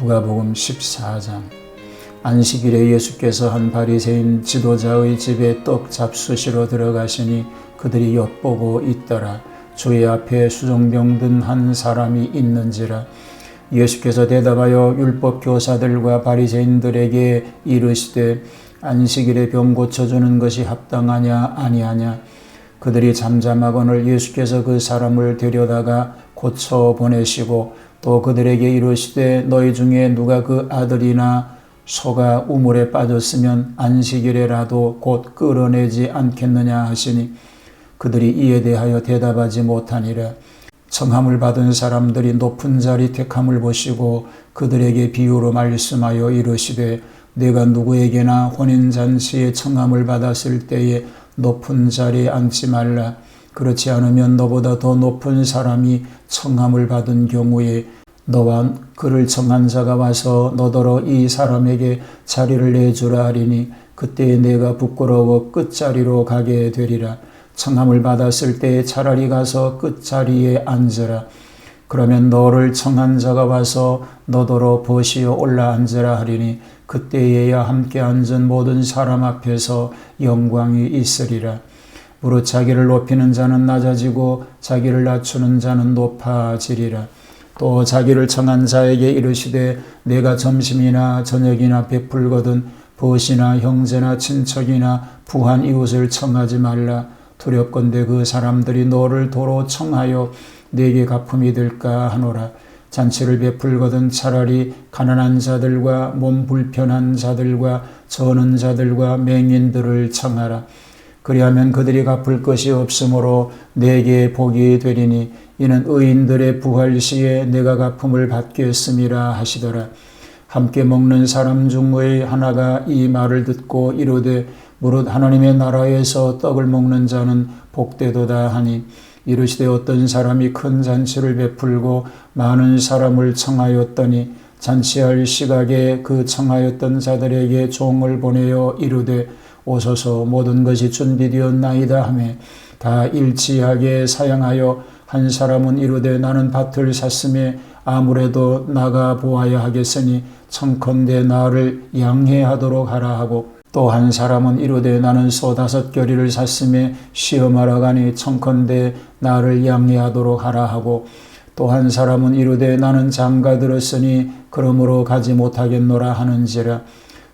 누가복음 14장. 안식일에 예수께서 한 바리새인 지도자의 집에 떡 잡수시러 들어가시니 그들이 엿보고 있더라. 주의 앞에 수종병 든 한 사람이 있는지라. 예수께서 대답하여 율법 교사들과 바리새인들에게 이르시되 안식일에 병 고쳐주는 것이 합당하냐 아니하냐? 그들이 잠잠하거늘 예수께서 그 사람을 데려다가 고쳐 보내시고 또 그들에게 이르시되 너희 중에 누가 그 아들이나 소가 우물에 빠졌으면 안식일에라도 곧 끌어내지 않겠느냐 하시니 그들이 이에 대하여 대답하지 못하니라. 청함을 받은 사람들이 높은 자리 택함을 보시고 그들에게 비유로 말씀하여 이르시되 내가 누구에게나 혼인 잔치에 청함을 받았을 때에 높은 자리에 앉지 말라 그렇지 않으면 너보다 더 높은 사람이 청함을 받은 경우에 너와 그를 청한 자가 와서 너더러 이 사람에게 자리를 내주라 하리니 그때에 내가 부끄러워 끝자리로 가게 되리라. 청함을 받았을 때 차라리 가서 끝자리에 앉으라. 그러면 너를 청한 자가 와서 너더러 보시어 올라 앉으라 하리니 그때에야 함께 앉은 모든 사람 앞에서 영광이 있으리라. 무릇 자기를 높이는 자는 낮아지고 자기를 낮추는 자는 높아지리라. 또 자기를 청한 자에게 이르시되 내가 점심이나 저녁이나 베풀거든 벗이나 형제나 친척이나 부한 이웃을 청하지 말라. 두렵건대 그 사람들이 너를 도로 청하여 내게 가품이 될까 하노라. 잔치를 베풀거든 차라리 가난한 자들과 몸 불편한 자들과 저는 자들과 맹인들을 청하라. 그리하면 그들이 갚을 것이 없으므로 내게 복이 되리니 이는 의인들의 부활 시에 내가 갚음을 받겠음이라 하시더라. 함께 먹는 사람 중의 하나가 이 말을 듣고 이르되 무릇 하나님의 나라에서 떡을 먹는 자는 복되도다 하니 이르시되 어떤 사람이 큰 잔치를 베풀고 많은 사람을 청하였더니 잔치할 시각에 그 청하였던 자들에게 종을 보내어 이르되 오소서 모든 것이 준비되었나이다 하매 다 일치하게 사양하여 한 사람은 이르되 나는 밭을 샀음에 아무래도 나가 보아야 하겠으니 청컨대 나를 양해하도록 하라 하고 또 한 사람은 이르되 나는 소 다섯 겨리를 샀음에 시험하러 가니 청컨대 나를 양해하도록 하라 하고 또 한 사람은 이르되 나는 장가 들었으니 그러므로 가지 못하겠노라 하는지라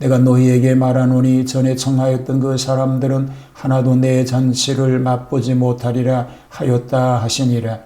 내가 너희에게 말하노니 전에 청하였던 그 사람들은 하나도 내 잔치를 맛보지 못하리라 하였다 하시니라.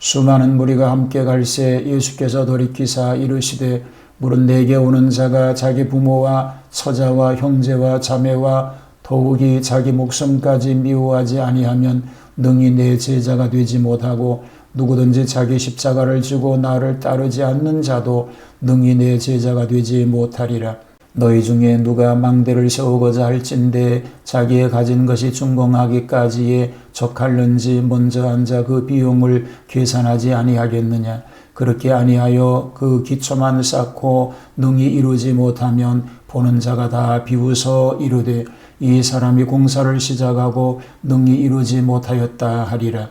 수많은 무리가 함께 갈새 예수께서 돌이키사 이르시되 물은 내게 오는 자가 자기 부모와 처자와 형제와 자매와 더욱이 자기 목숨까지 미워하지 아니하면 능히 내 제자가 되지 못하고 누구든지 자기 십자가를 지고 나를 따르지 않는 자도 능히 내 제자가 되지 못하리라. 너희 중에 누가 망대를 세우고자 할진대 자기의 가진 것이 준공하기까지에 적할는지 먼저 앉아 그 비용을 계산하지 아니하겠느냐? 그렇게 아니하여 그 기초만 쌓고 능히 이루지 못하면 보는 자가 다 비웃어 이르되 이 사람이 공사를 시작하고 능히 이루지 못하였다 하리라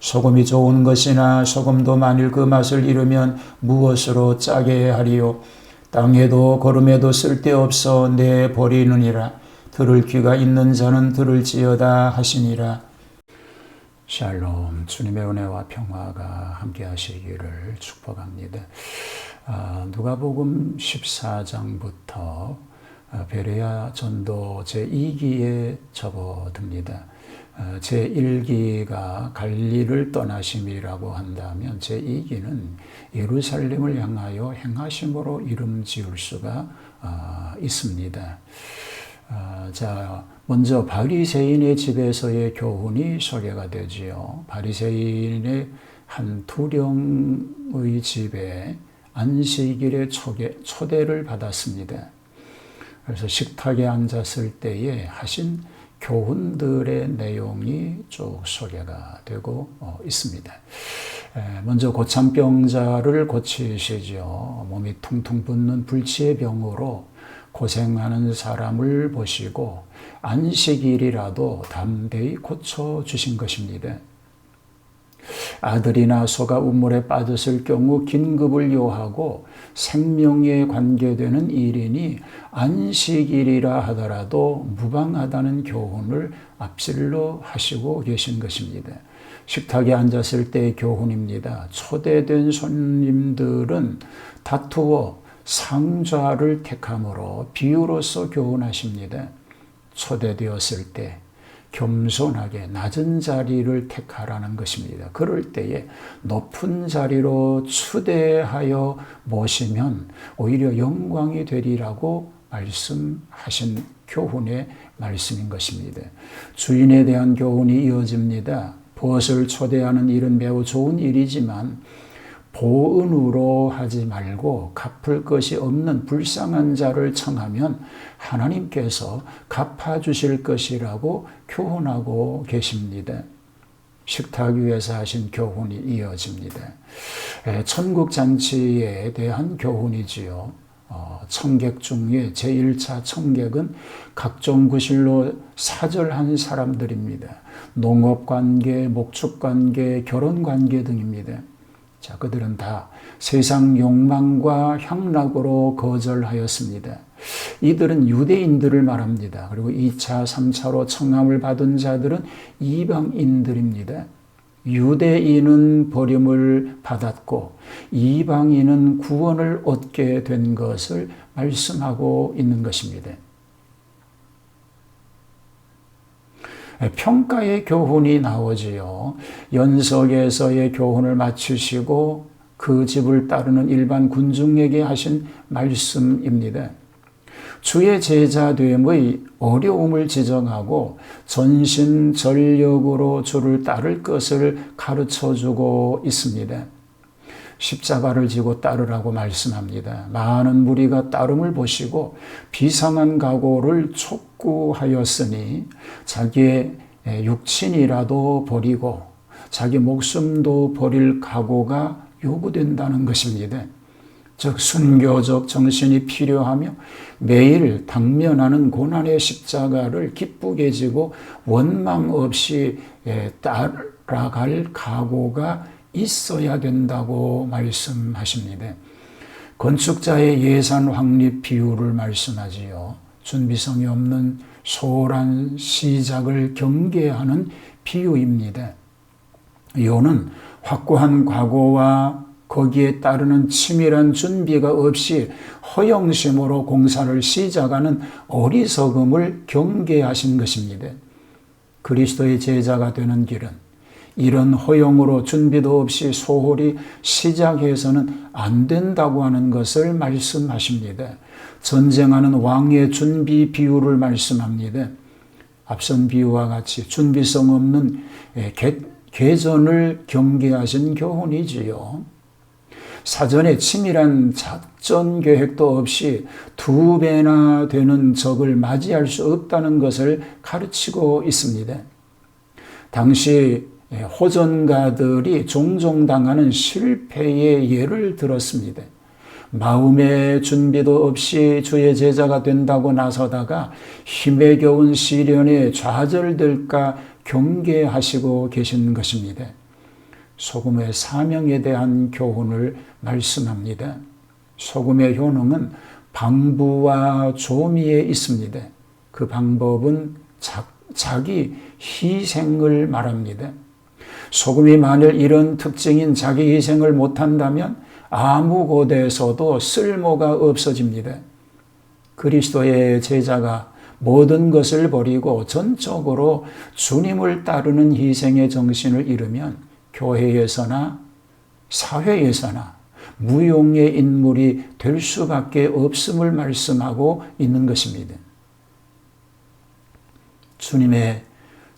소금이 좋은 것이나 소금도 만일 그 맛을 잃으면 무엇으로 짜게 하리요. 땅에도 걸음에도 쓸데없어 내 버리느니라. 들을 귀가 있는 자는 들을지어다 하시니라. 샬롬 주님의 은혜와 평화가 함께 하시기를 축복합니다. 아, 누가복음 14장부터 어, 베레아 전도 제2기에 접어듭니다. 어, 제1기가 갈리를 떠나심이라고 한다면 제2기는 예루살렘을 향하여 행하심으로 이름 지을 수가 어, 있습니다. 자, 먼저 바리새인의 집에서의 교훈이 소개가 되지요. 바리새인의 한 두령의 집에 안식일에 초대 를 받았습니다. 그래서 식탁에 앉았을 때에 하신 교훈들의 내용이 쭉 소개가 되고 어, 있습니다. 먼저 고참병자를 고치시죠. 몸이 퉁퉁 붓는 불치의 병으로 고생하는 사람을 보시고 안식일이라도 담대히 고쳐주신 것입니다. 아들이나 소가 우물에 빠졌을 경우 긴급을 요하고 생명에 관계되는 일이니 안식일이라 하더라도 무방하다는 교훈을 앞질러 하시고 계신 것입니다. 식탁에 앉았을 때의 교훈입니다. 초대된 손님들은 다투어 상좌를 택함으로 비유로서 교훈하십니다. 초대되었을 때 겸손하게 낮은 자리를 택하라는 것입니다. 그럴 때에 높은 자리로 추대하여 모시면 오히려 영광이 되리라고 말씀하신 교훈의 말씀인 것입니다. 주인에 대한 교훈이 이어집니다. 벗을 초대하는 일은 매우 좋은 일이지만 보은으로 하지 말고 갚을 것이 없는 불쌍한 자를 청하면 하나님께서 갚아주실 것이라고 교훈하고 계십니다. 식탁 위에서 하신 교훈이 이어집니다. 천국 잔치에 대한 교훈이지요. 어, 청객 중에 제1차 청객은 각종 구실로 사절한 사람들입니다. 농업 관계, 목축 관계, 결혼 관계 등입니다. 자, 그들은 다 세상 욕망과 향락으로 거절하였습니다. 이들은 유대인들을 말합니다. 그리고 2차, 3차로 청함을 받은 자들은 이방인들입니다. 유대인은 버림을 받았고 이방인은 구원을 얻게 된 것을 말씀하고 있는 것입니다. 평가의 교훈이 나오지요. 연석에서의 교훈을 마치시고 그 집을 따르는 일반 군중에게 하신 말씀입니다. 주의 제자됨의 어려움을 지정하고 전신 전력으로 주를 따를 것을 가르쳐 주고 있습니다. 십자가를 지고 따르라고 말씀합니다. 많은 무리가 따름을 보시고 비상한 각오를 촉 구하였으니 자기의 육친이라도 버리고 자기 목숨도 버릴 각오가 요구된다는 것입니다. 즉 순교적 정신이 필요하며 매일 당면하는 고난의 십자가를 기쁘게 지고 원망 없이 따라갈 각오가 있어야 된다고 말씀하십니다. 건축자의 예산 확립 비율을 말씀하지요. 준비성이 없는 소홀한 시작을 경계하는 비유입니다. 이는 확고한 과거와 거기에 따르는 치밀한 준비가 없이 허영심으로 공사를 시작하는 어리석음을 경계하신 것입니다. 그리스도의 제자가 되는 길은 이런 허용으로 준비도 없이 소홀히 시작해서는 안 된다고 하는 것을 말씀하십니다. 전쟁하는 왕의 준비 비유를 말씀합니다. 앞선 비유와 같이 준비성 없는 개전을 경계하신 교훈이지요. 사전에 치밀한 작전 계획도 없이 두 배나 되는 적을 맞이할 수 없다는 것을 가르치고 있습니다. 당시 예, 호전가들이 종종 당하는 실패의 예를 들었습니다. 마음의 준비도 없이 주의 제자가 된다고 나서다가 힘에 겨운 시련에 좌절될까 경계하시고 계신 것입니다. 소금의 사명에 대한 교훈을 말씀합니다. 소금의 효능은 방부와 조미에 있습니다. 그 방법은 자, 자기 희생을 말합니다. 소금이 만일 이런 특징인 자기 희생을 못한다면 아무 곳에서도 쓸모가 없어집니다. 그리스도의 제자가 모든 것을 버리고 전적으로 주님을 따르는 희생의 정신을 잃으면 교회에서나 사회에서나 무용의 인물이 될 수밖에 없음을 말씀하고 있는 것입니다. 주님의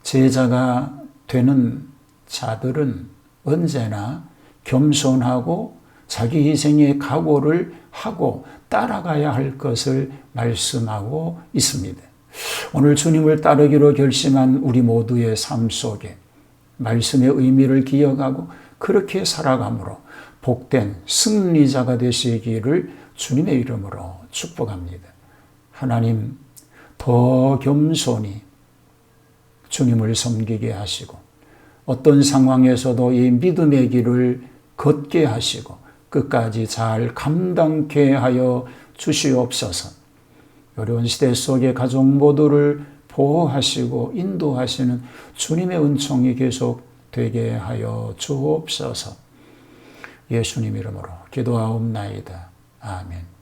제자가 되는 자들은 언제나 겸손하고 자기 희생의 각오를 하고 따라가야 할 것을 말씀하고 있습니다. 오늘 주님을 따르기로 결심한 우리 모두의 삶 속에 말씀의 의미를 기억하고 그렇게 살아감으로 복된 승리자가 되시기를 주님의 이름으로 축복합니다. 하나님 더 겸손히 주님을 섬기게 하시고 어떤 상황에서도 이 믿음의 길을 걷게 하시고 끝까지 잘 감당케 하여 주시옵소서. 어려운 시대 속에 가족 모두를 보호하시고 인도하시는 주님의 은총이 계속 되게 하여 주옵소서. 예수님 이름으로 기도하옵나이다. 아멘.